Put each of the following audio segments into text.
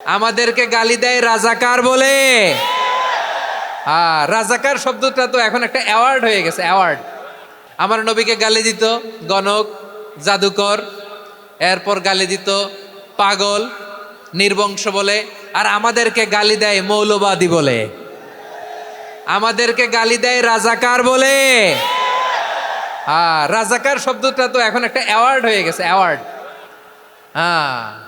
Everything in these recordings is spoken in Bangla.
আমাদেরকে গালি দেয় রাজাকার বলে। হ্যাঁ রাজাকার শব্দটা তো এখন একটা অ্যাওয়ার্ড হয়ে গেছে অ্যাওয়ার্ড আমার নবীকে গালি দিত গণক, জাদুকর, এরপর গালি দিত পাগল, নির্বংশ বলে, আর আমাদেরকে গালি দেয় মৌলবাদী বলে। আমাদেরকে গালি দেয় রাজাকার বলে। হ্যাঁ রাজাকার শব্দটা তো এখন একটা অ্যাওয়ার্ড হয়ে গেছে অ্যাওয়ার্ড হ্যাঁ।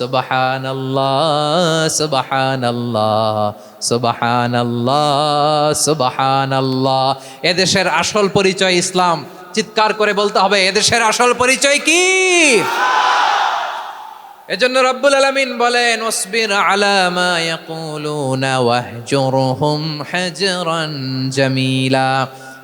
সুবাহান আল্লাহ সুবাহান আল্লাহ সুবাহান আল্লাহ সুবাহান আল্লাহ এদেশের আসল পরিচয় ইসলাম। চিৎকার করে বলতে হবে, এদেশের আসল পরিচয় কি? এজন্য রব্বুল আলামিন বলেন ওসবির আলা মা ইয়াকুলুনা ওয়াহজুরহুম হাজরান জামিলা।